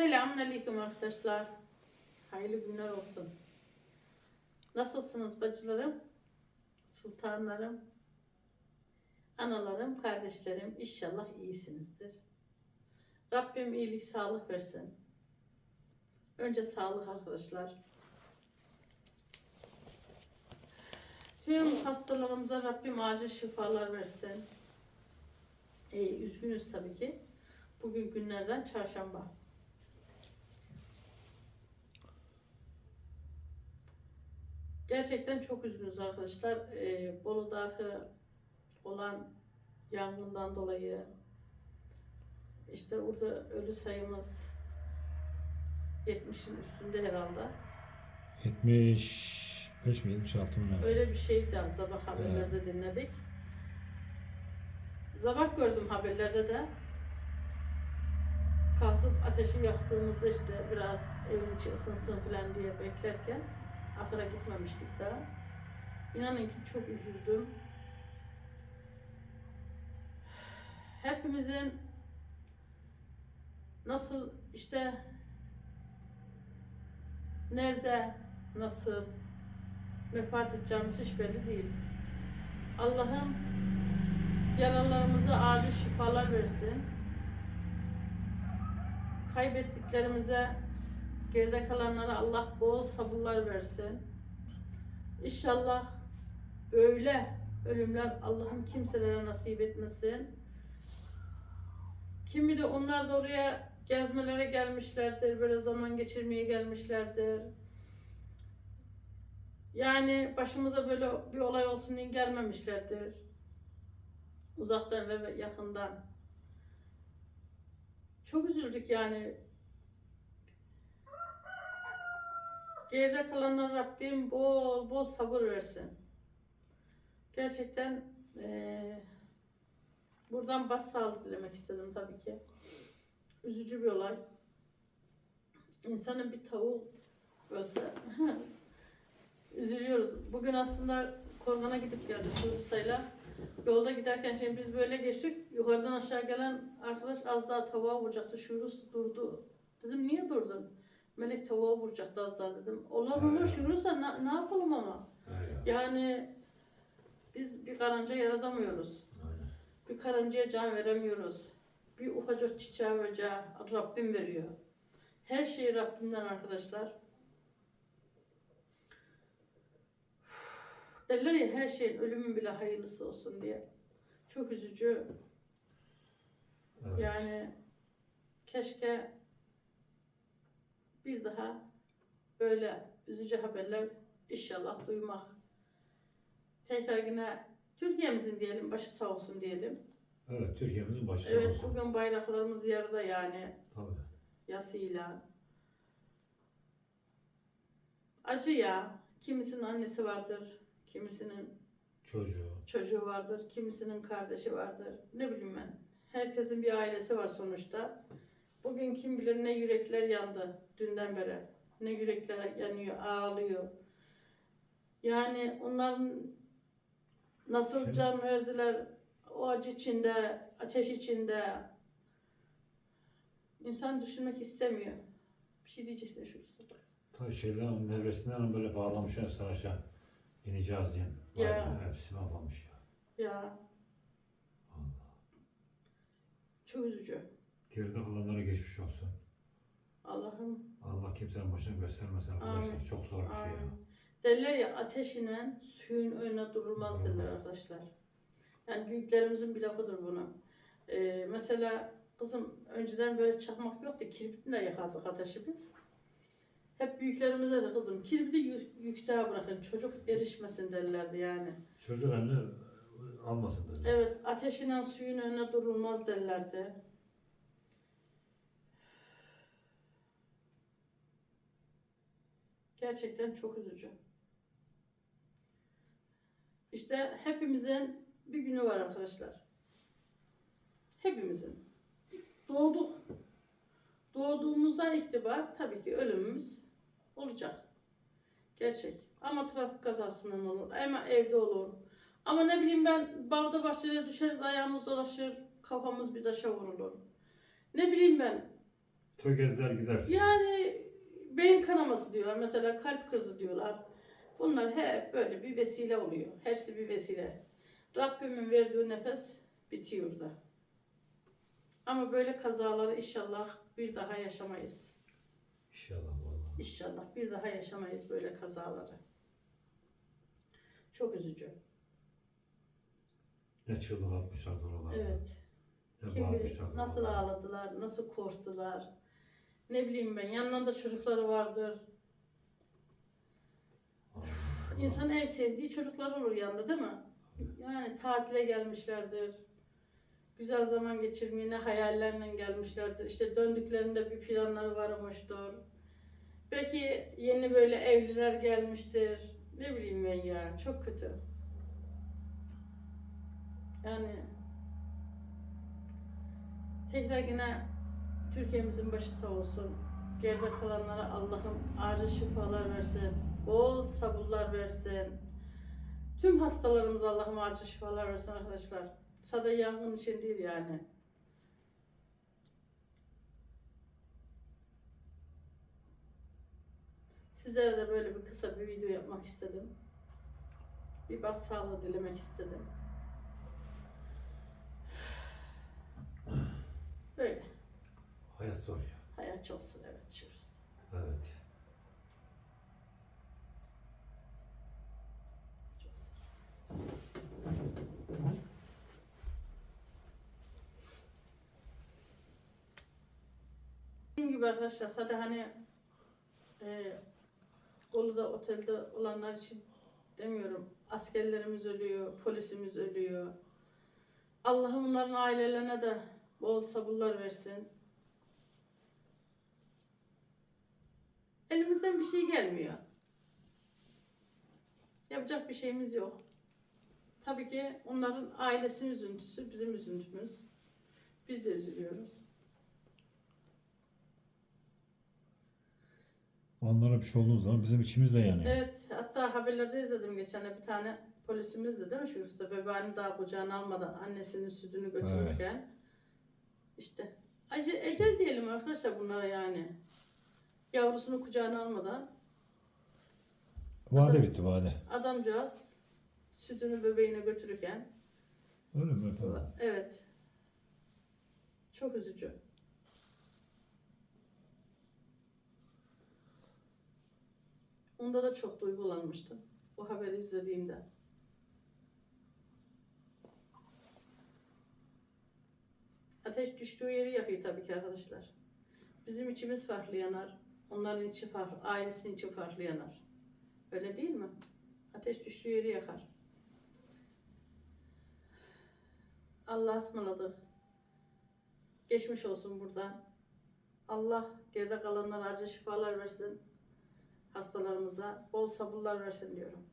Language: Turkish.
Selamünaleyküm arkadaşlar. Hayırlı günler olsun. Nasılsınız bacılarım? Sultanlarım? Analarım, kardeşlerim inşallah iyisinizdir. Rabbim iyilik, sağlık versin. Önce sağlık arkadaşlar. Tüm hastalarımıza Rabbim acil şifalar versin. Ee, üzgünüz tabii ki. Bugün günlerden çarşamba. Gerçekten çok üzgünüz arkadaşlar. Ee, Bolu'daki olan yangından dolayı işte orada ölü sayımız 70'in üstünde herhalde. 75 mi 76 mı? Öyle bir şeydi sabah haberlerde dinledik. Sabah gördüm haberlerde de. Kalkıp ateşi yaktığımızda işte biraz evin içi ısınsın falan diye beklerken ahıra gitmemiştik daha. İnanın ki çok üzüldüm. Hepimizin nasıl işte nerede nasıl vefat edeceğimiz hiç belli değil. Allah'ım yaralarımıza acil şifalar versin. Kaybettiklerimize, geride kalanlara Allah bol sabırlar versin. İnşallah böyle ölümler Allah'ım kimselere nasip etmesin. Kimi de onlar da oraya gezmelere gelmişlerdir, böyle zaman geçirmeye gelmişlerdir. Yani başımıza böyle bir olay olsun diye gelmemişlerdir. Uzaktan ve yakından. Çok üzüldük yani. Geride kalanlara Rabbim bol bol sabır versin. Gerçekten eee, buradan başsağlığı dilemek istedim tabii ki. Üzücü bir olay. İnsanın bir tavuk ölse üzülüyoruz. Bugün aslında Korgan'a gidip geldi şu ustayla. Yolda giderken şimdi biz böyle geçtik. Yukarıdan aşağı gelen arkadaş az daha tavuğa vuracaktı. Şurus durdu. Dedim niye durdun? Melek tavuğa vuracaktı az daha dedim. Olur olur şurusa ne, ne yapalım ama? He ya, Yani biz bir karınca yaratamıyoruz. aynen. Bir karıncaya can veremiyoruz. Bir ufacık çiçeğe böceğe Rabbim veriyor. Her şey Rabbimden arkadaşlar. Derler ya her şeyin ölümün bile hayırlısı olsun diye. Çok üzücü. Evet. Yani keşke bir daha böyle üzücü haberler inşallah duymak. Tekrar yine Türkiye'mizin diyelim başı sağ olsun diyelim. Evet, Türkiye'mizin başı sağ Evet olsun. bugün bayraklarımız yarıda yani Tabii. yasıyla. Acı ya. Kimisinin annesi vardır, kimisinin Çocuğu. çocuğu vardır, kimisinin kardeşi vardır. Ne bileyim ben. Herkesin bir ailesi var sonuçta. Bugün kim bilir ne yürekler yandı dünden beri. Ne yürekler yanıyor, ağlıyor. Yani onların nasıl Şimdi- can verdiler o acı içinde, ateş içinde. İnsan düşünmek istemiyor. Bir şey diyecektin şu sırada. Ta şeylerin devresinden böyle bağlamışlar savaşa ineceğiz diye. Ya. Hepsi mahvolmuş ya. Ya Allah. çok üzücü. Geride kalanlara geçmiş olsun. Allah'ım Allah kimsenin başını göstermesin arkadaşlar. Amin. Çok zor bir şey ya. Amin. Derler ya ateşinen suyun önüne durulmaz derler Durulmaz. arkadaşlar. Yani büyüklerimizin bir lafıdır bunu. Ee, mesela kızım önceden böyle çakmak yoktu. Kirpitle yakardık ateşi biz. Hep büyüklerimize de kızım kirbiti yü- yükseğe bırakın çocuk erişmesin derlerdi yani. Çocuk eline almasın dedi. Evet ateşinen suyun önüne durulmaz derlerdi. Gerçekten çok üzücü. İşte hepimizin bir günü var arkadaşlar. Hepimizin. Doğduk. Doğduğumuzdan itibar tabii ki ölümümüz olacak. Gerçek. Ama trafik kazasından olur. Ama evde olur. Ama ne bileyim ben bağda bahçede düşeriz ayağımız dolaşır. Kafamız bir taşa vurulur. Ne bileyim ben Tökezler gidersin. Yani beyin kanaması diyorlar. Mesela kalp krizi diyorlar. Bunlar hep böyle bir vesile oluyor. Hepsi bir vesile. Rabbimin verdiği nefes bitiyor da. Ama böyle kazaları inşallah bir daha yaşamayız. İnşallah vallahi. İnşallah bir daha yaşamayız böyle kazaları. Çok üzücü. Ne çığlık atmışlardı oralarda. Evet. Ne Kim bilir nasıl oralarda. ağladılar, nasıl korktular. Ne bileyim ben yanlarında çocukları vardır. İnsan en sevdiği çocuklar olur yanında değil mi? Yani tatile gelmişlerdir. Güzel zaman geçirmeye ne hayallerle gelmişlerdir. İşte döndüklerinde bir planları varmıştır. Belki yeni böyle evliler gelmiştir. Ne bileyim ben ya çok kötü. Yani tekrar yine Türkiye'mizin başı sağ olsun. Geride kalanlara Allah'ım acil şifalar versin. Bol sabırlar versin. Tüm hastalarımıza Allah'ım acil şifalar versin arkadaşlar. Sadece yangın için değil yani. Sizlere de böyle bir kısa bir video yapmak istedim. Bir bas sağlığı dilemek istedim. Böyle. Hayat zor ya. Hayat çok zor evet şurası. Evet. Çok zor. Dediğim gibi arkadaşlar sadece hani e, Bolu'da otelde olanlar için demiyorum. Askerlerimiz ölüyor, polisimiz ölüyor. Allah onların ailelerine de bol sabırlar versin. Elimizden bir şey gelmiyor. Yapacak bir şeyimiz yok. Tabii ki onların ailesinin üzüntüsü, bizim üzüntümüz. Biz de üzülüyoruz. Onlara bir şey olduğu zaman bizim içimiz de yanıyor. Evet, hatta haberlerde izledim geçen bir tane polisimizdi değil mi şurada bebeğini daha kucağına almadan annesinin sütünü götürürken. İşte acı, ecel diyelim arkadaşlar bunlara yani. Yavrusunu kucağına almadan Vade bitti vade. adamcağız sütünü bebeğine götürürken Öyle mi efendim? Evet. Çok üzücü. Onda da çok duygulanmıştım. Bu haberi izlediğimde. Ateş düştüğü yeri yakıyor tabii ki arkadaşlar. Bizim içimiz farklı yanar. Onların içi farklı, ailesinin içi farklı yanar. Öyle değil mi? Ateş düştüğü yeri yakar. Allah'a ısmarladık. Geçmiş olsun buradan. Allah geride kalanlara acil şifalar versin. Hastalarımıza bol sabırlar versin diyorum.